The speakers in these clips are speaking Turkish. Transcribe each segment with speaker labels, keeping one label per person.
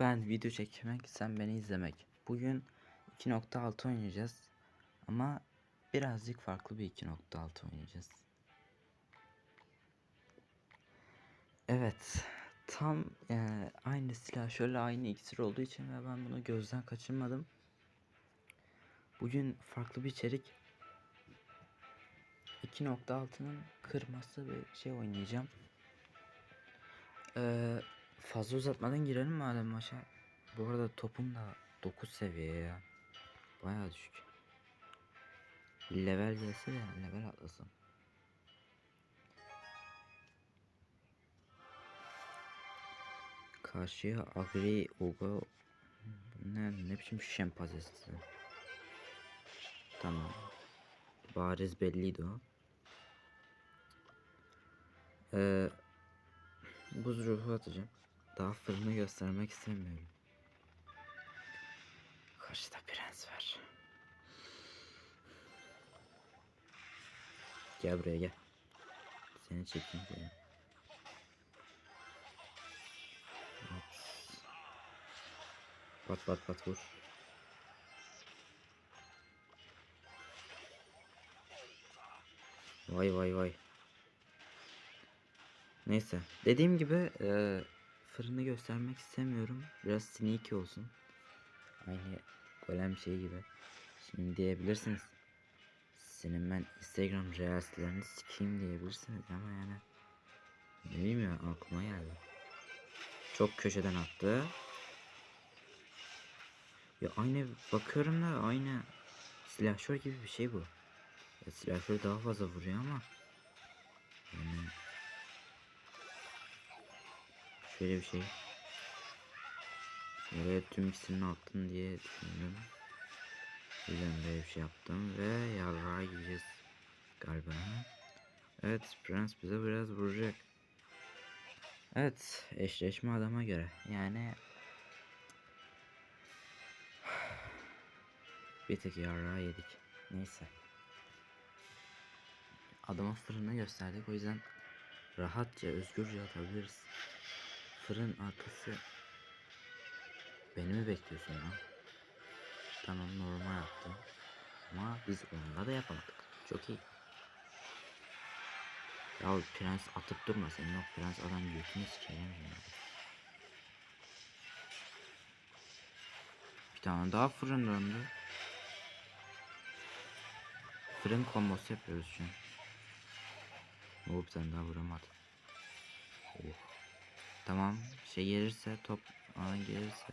Speaker 1: Ben video çekmek, sen beni izlemek. Bugün 2.6 oynayacağız. Ama birazcık farklı bir 2.6 oynayacağız. Evet. Tam yani aynı silah şöyle aynı iksir olduğu için ve ben bunu gözden kaçırmadım. Bugün farklı bir içerik. 2.6'nın kırması bir şey oynayacağım. Ee, fazla uzatmadan girelim madem maça. Bu arada topum da 9 seviye ya. Bayağı düşük. Level gelse de level atlasın. Karşıya Agri Oga ne, ne biçim şempazesi. Tamam. Bariz belliydi o. Ee, buz ruhu atacağım. Daha fırını göstermek istemiyorum. Karşıda prens var. Gel buraya gel. Seni çekeyim buraya. Bat bat bat vur. Vay vay vay. Neyse. Dediğim gibi e, fırını göstermek istemiyorum. Biraz sneaky olsun. Aynı golem şey gibi. Şimdi diyebilirsiniz. Senin ben Instagram reelslerini sikeyim diyebilirsiniz ama yani. Ne bileyim ya aklıma geldi. Çok köşeden attı. Ya aynı bakıyorum da aynı silahşör gibi bir şey bu. Ya silahşör daha fazla vuruyor ama. Yani şöyle bir şey. Oraya tüm ikisini attın diye düşündüm. Yüzden böyle bir şey yaptım ve yarrağı yiyeceğiz galiba. Evet Prens bize biraz vuracak. Evet eşleşme adama göre yani bir tek yarrağı yedik. Neyse. Adama fırını gösterdik o yüzden rahatça özgürce atabiliriz. Fırın arkası Beni mi bekliyorsun lan? Tamam normal yaptım. Ama biz onunla da yapamadık. Çok iyi. Ya prens atıp durma senin o prens adam götünü sikerim ya. Bir tane daha fırın döndü. Fırın kombosu yapıyoruz şu an. Bir tane daha vuramadı. Oh. Tamam şey gelirse top alan gelirse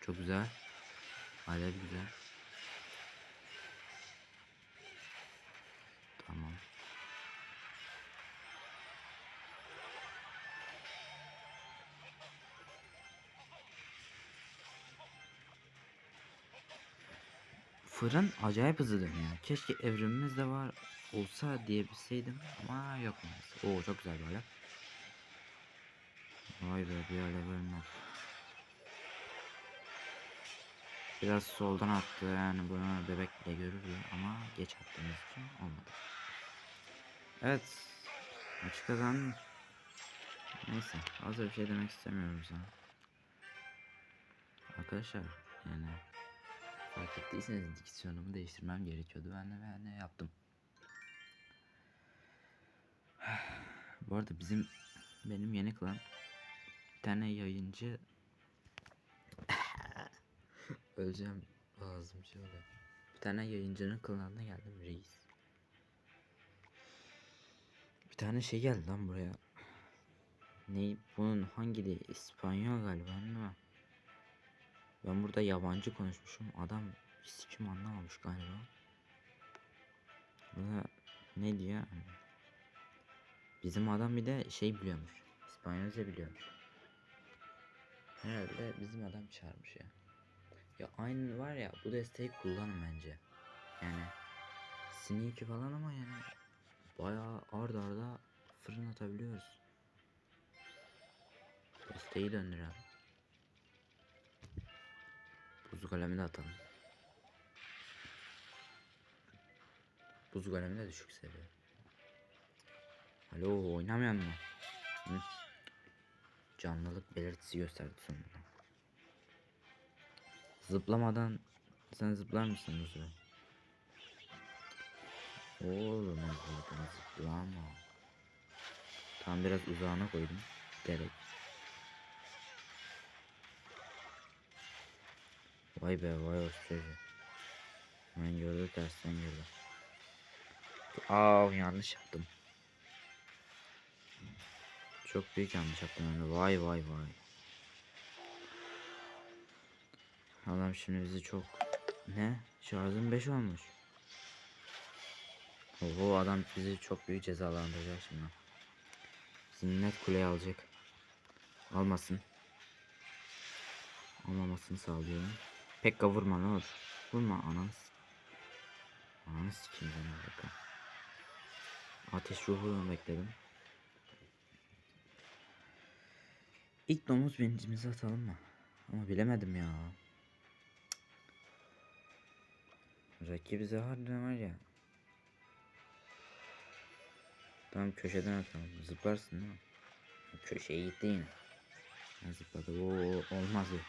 Speaker 1: çok güzel. Alev güzel. Tamam. Fırın acayip hızlı dönüyor. Keşke evrimimiz de var olsa diyebilseydim ama yok maalesef. Oo çok güzel böyle. Vay be bir alev ölmez. Biraz soldan attı yani bunu bebek bile görür ya ama geç attığımız için olmadı. Evet. Maçı kazandım. Neyse fazla bir şey demek istemiyorum sana. Arkadaşlar yani fark ettiyseniz diksiyonumu değiştirmem gerekiyordu. Ben de ben de yaptım. Bu arada bizim benim yeni klan tane yayıncı Öleceğim ağzım şöyle. Bir tane yayıncının kılığına geldim reis. Bir tane şey geldi lan buraya. Ne bunun hangi dili? İspanyol galiba ama. Ben burada yabancı konuşmuşum. Adam sikim anlamamış galiba. Burada ne diyor? Bizim adam bir de şey biliyormuş. İspanyolca biliyormuş. Herhalde bizim adam çağırmış ya. Ya aynı var ya bu desteği kullanın bence. Yani sneaky falan ama yani bayağı ard arda fırın atabiliyoruz. Desteği döndürelim. Buz golemi de atalım. Buz golemi de düşük seviye. Alo oynamayan mı? Hı? Canlılık belirtisi gösterdi sonunda. Zıplamadan sen zıplar mısın süre? Oğlum buradan zıplama. Tam biraz uzağına koydum. Gerek. Vay be vay çocuğu. Ben gördü tersten gördü. Aa yanlış yaptım. Çok büyük yanlış yaptım yani. Vay vay vay. Adam şimdi bizi çok... Ne? Şarjım 5 olmuş. Oho adam bizi çok büyük cezalandıracak şimdi. Zinnet kuleyi alacak. Almasın. Almamasını sağlıyorum. Pekka vurma ne olur. Vurma ananı s- Ananı sikeyim ben Pekka. Ateş ruhunu bekledim. İlk domuz binicimizi atalım mı? Ama bilemedim ya. Rakibi harbiden var ya. Tamam köşeden atalım. Zıplarsın değil mi? Köşeye gitti yine. Ha, zıpladı. Oo, olmaz ya.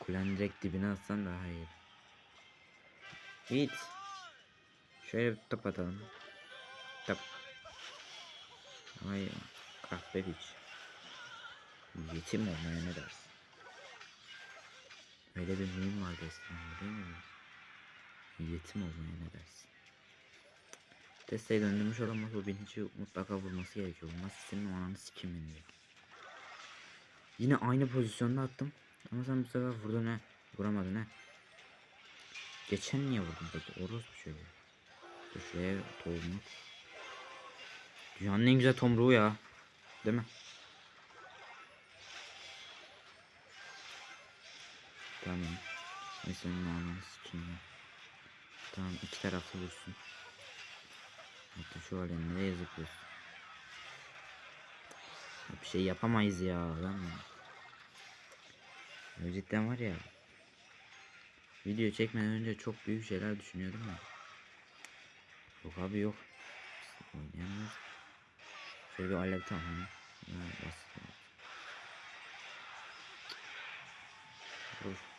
Speaker 1: Kulenin direkt dibine atsan daha iyi. Git. Şöyle bir top atalım. Top. Ay kahpe piç. Yetim olmaya ne dersin? Öyle bir miyim vardı eskiden değil mi? Yetim olmaya ne dersin? Desteği döndürmüş olamaz o binici mutlaka vurması gerekiyor. Vurması senin ananı sikimin diyor. Yine aynı pozisyonda attım. Ama sen bu sefer vurdun ne? Vuramadın ne? Geçen niye vurdun peki? Orospu çocuğu. Dur şuraya tohumu. Dünyanın en güzel tomruğu ya. Değil mi? Tamam. Ay senin ananı sikeyim ya. Tamam iki taraflı vursun. Hatta şu halde nereye zıplıyorsun? Ya Bir şey yapamayız ya lan ya. Ya cidden var ya. Video çekmeden önce çok büyük şeyler düşünüyordum ya. Yok abi yok. Oynayamıyoruz. Şöyle bir alev tamam. Ha, basit. Vur.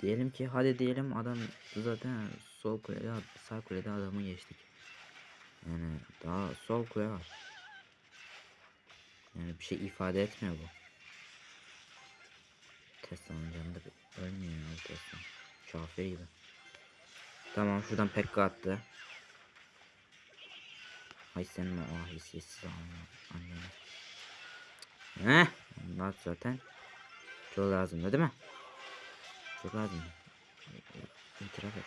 Speaker 1: Diyelim ki hadi diyelim adam zaten sol kulede sağ kulede adamı geçtik. Yani daha sol kule var. Yani bir şey ifade etmiyor bu. Tesla'nın canında ölmüyor ya Tesla. Kafir gibi. Tamam şuradan Pekka attı. Hay senin o haysiyetsiz anneni. Heh. Bunlar zaten çok lazım değil mi? Çok lazım. İtiraf et.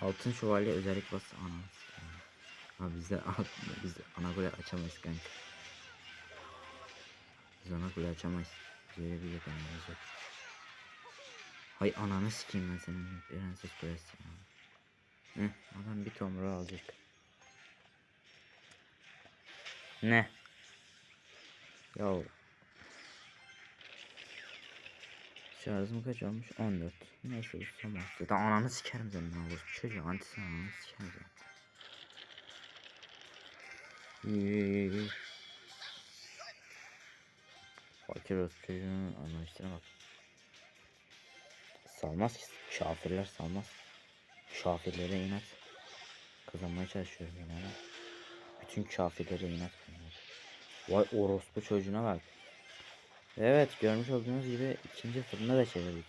Speaker 1: Altın şövalye özellik bas sikeyim. Abi bizde biz ana kule açamayız kanka. Biz ana kule açamayız. Biz öyle bir yeteneğimiz yok. Hay ananı sikeyim ben senin prenses kulesi. Ne? Adam bir tomruğu alacak. Ne? Ya Şarjım kaç olmuş? 14. Neyse ustam Zaten ananı sikerim senin ya. Bu çocuğu antisi ananı sikerim iyi. Fakir olsun çocuğun anlayışına bak. Salmaz ki. Şafirler salmaz. Şafirlere inat. Kazanmaya çalışıyorum yine. Bütün kafirlere inat. Vay orospu çocuğuna bak. Evet görmüş olduğunuz gibi ikinci fırına da çevirdik.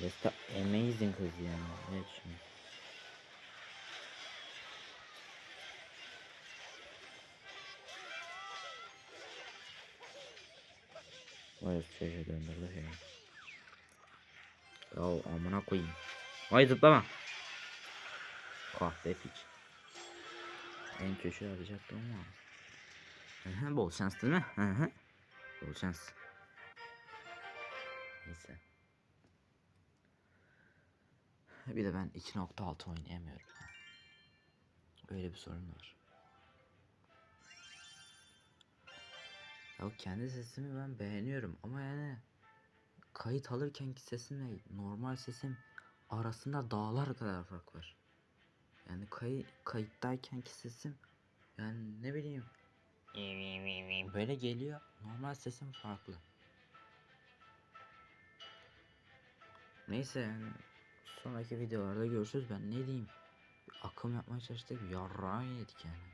Speaker 1: Just amazing kız yani. Evet şimdi. Vay çocuğa döndürdü şey. Ya amına koyayım. Vay zıplama. Kahpe piç. En köşeye atacaktım ama. Bol şans değil mi? Hı hı. Bol. Neyse. Bir de ben 2.6 oynayamıyorum. Öyle bir sorun var. Ya kendi sesimi ben beğeniyorum ama yani kayıt alırkenki sesimle normal sesim arasında dağlar kadar fark var. Yani kay kayıttaykenki sesim yani ne bileyim böyle geliyor. Normal sesim farklı. Neyse yani sonraki videolarda görüşürüz. Ben ne diyeyim? Bir akım yapmaya çalıştık. Yarrağı yedik yani.